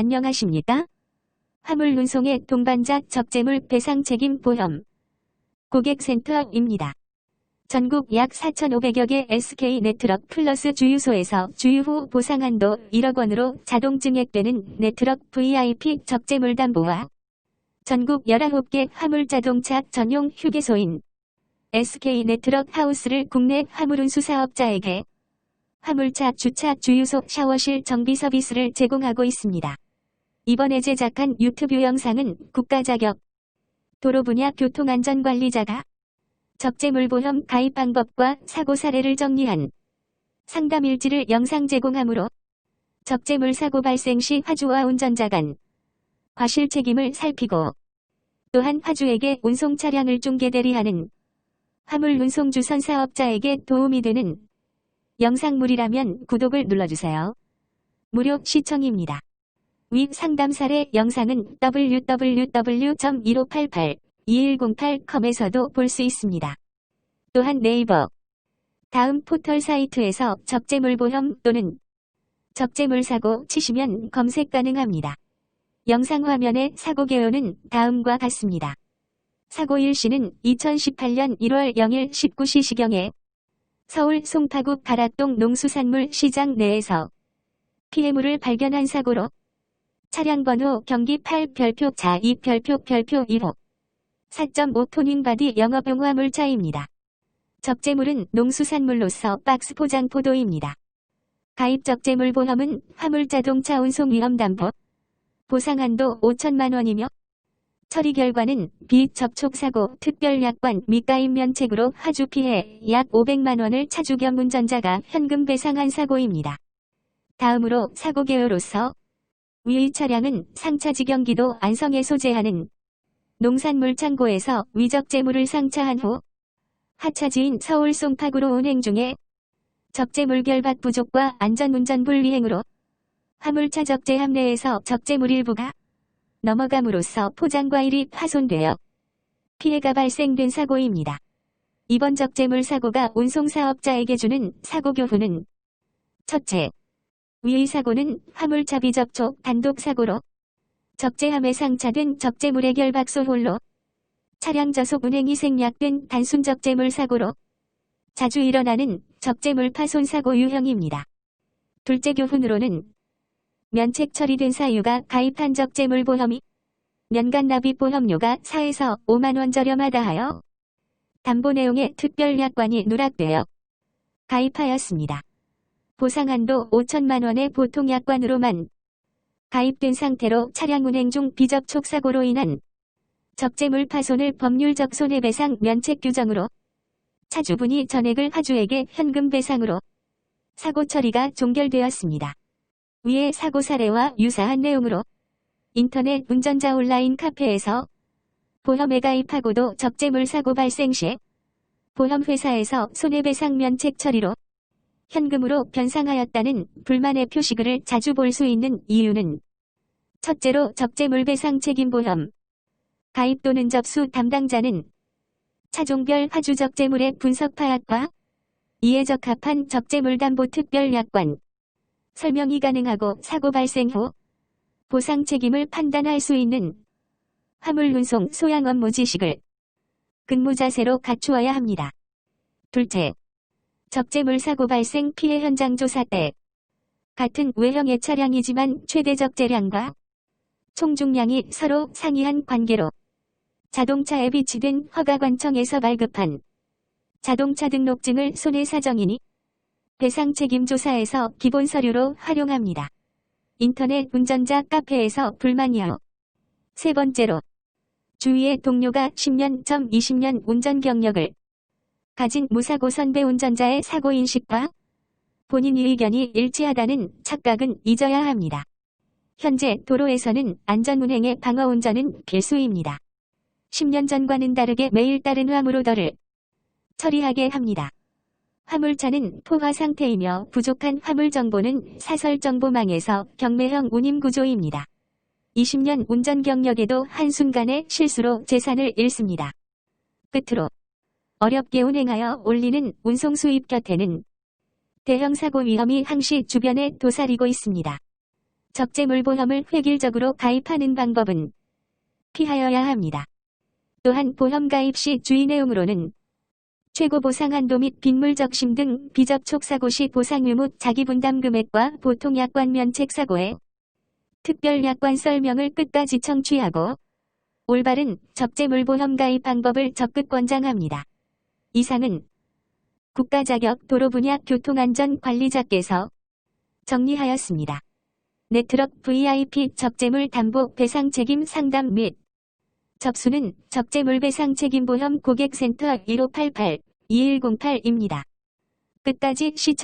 안녕하십니까? 화물 운송의 동반자 적재물 배상 책임 보험 고객센터입니다. 전국 약 4,500여 개 SK 네트럭 플러스 주유소에서 주유 후 보상한도 1억 원으로 자동 증액되는 네트럭 VIP 적재물 담보와 전국 19개 화물 자동차 전용 휴게소인 SK 네트럭 하우스를 국내 화물운수 사업자에게 화물차 주차 주유소 샤워실 정비 서비스를 제공하고 있습니다. 이번에 제작한 유튜브 영상은 국가 자격 도로 분야 교통안전관리자가 적재물보험 가입 방법과 사고 사례를 정리한 상담 일지를 영상 제공하므로 적재물 사고 발생 시 화주와 운전자 간 과실 책임을 살피고 또한 화주에게 운송 차량을 중개 대리하는 화물 운송 주선 사업자에게 도움이 되는 영상물이라면 구독을 눌러주세요. 무료 시청입니다. 위 상담 사례 영상은 www.1588-2108com에서도 볼 수 있습니다. 또한 네이버 다음 포털 사이트에서 적재물보험 또는 적재물사고 치시면 검색 가능합니다. 영상 화면의 사고 개요는 다음과 같습니다. 사고 일시는 2018년 1월 0일 19시 시경에 서울 송파구 가락동 농수산물 시장 내에서 피해물을 발견한 사고로 차량 번호 경기 8 별표 자 2 별표 별표 1호 4.5톤 윙바디 영업용 화 물차입니다. 적재물은 농수산물로서 박스 포장 포도입니다. 가입 적재물 보험은 화물자동차 운송 위험 담보 보상한도 5천만 원이며 처리 결과는 비접촉 사고 특별 약관 및 가입 면책으로 하주 피해 약 500만 원을 차주 겸 운전자가 현금 배상한 사고입니다. 다음으로 사고 개요로서 위의 차량은 상차지 경기도 안성에 소재하는 농산물 창고에서 위적 재물을 상차한 후 하차지인 서울 송파구로 운행 중에 적재물 결박 부족과 안전운전 불이행으로 화물차 적재 함내에서 적재물 일부가 넘어감으로써 포장과일이 파손되어 피해가 발생된 사고입니다. 이번 적재물 사고가 운송사업자에게 주는 사고 교훈은 첫째, 위의 사고는 화물차 비 접촉 단독 사고로 적재함에 상차된 적재물의 결박소 홀로 차량 저속 운행이 생략된 단순 적재물 사고로 자주 일어나는 적재물 파손 사고 유형입니다. 둘째 교훈으로는 면책 처리된 사유가 가입한 적재물 보험이 연간 납입 보험료가 4에서 5만원 저렴하다 하여 담보 내용의 특별 약관이 누락되어 가입하였습니다. 보상한도 5천만 원의 보통 약관으로만 가입된 상태로 차량 운행 중 비접촉 사고로 인한 적재물 파손을 법률적 손해배상 면책 규정으로 차주분이 전액을 화주에게 현금 배상으로 사고 처리가 종결되었습니다. 위의 사고 사례와 유사한 내용으로 인터넷 운전자 온라인 카페에서 보험에 가입하고도 적재물 사고 발생 시 보험회사에서 손해배상 면책 처리로 현금으로 변상하였다는 불만의 표시글을 자주 볼 수 있는 이유는 첫째로 적재물 배상 책임보험 가입 또는 접수 담당자는 차종별 화주 적재물의 분석 파악과 이에 적합한 적재물 담보 특별 약관 설명이 가능하고 사고 발생 후 보상 책임을 판단할 수 있는 화물 운송 소양 업무 지식을 근무 자세로 갖추어야 합니다. 둘째, 적재물 사고 발생 피해 현장 조사 때 같은 외형의 차량이지만 최대 적재량과 총중량이 서로 상이한 관계로 자동차에 비치된 허가관청에서 발급한 자동차 등록증을 손해사정인이 배상 책임 조사에서 기본 서류로 활용합니다. 인터넷 운전자 카페에서 불만이요. 세 번째로 주위의 동료가 10년 점 20년 운전 경력을 가진 무사고 선배 운전자의 사고인식과 본인의 의견이 일치하다는 착각은 잊어야 합니다. 현재 도로에서는 안전운행의 방어운전은 필수입니다. 10년 전과는 다르게 매일 다른 화물오더를 처리하게 합니다. 화물차는 포화 상태이며 부족한 화물 정보는 사설 정보망에서 경매형 운임 구조입니다. 20년 운전 경력에도 한순간의 실수로 재산을 잃습니다. 끝으로 어렵게 운행하여 올리는 운송 수입 곁에는 대형 사고 위험이 항시 주변에 도사리고 있습니다. 적재물보험을 획일적으로 가입하는 방법은 피하여야 합니다. 또한 보험 가입 시 주의 내용으로는 최고 보상 한도 및 빗물 적심 등 비접촉 사고 시 보상 의무 자기 분담 금액과 보통 약관 면책 사고의 특별 약관 설명을 끝까지 청취하고 올바른 적재물보험 가입 방법을 적극 권장합니다. 이상은 국가자격 도로 분야 교통안전관리자께서 정리하였습니다. 네트럭 VIP 적재물 담보 배상 책임 상담 및 접수는 적재물 배상 책임보험 고객센터 1588-2108입니다. 끝까지 시청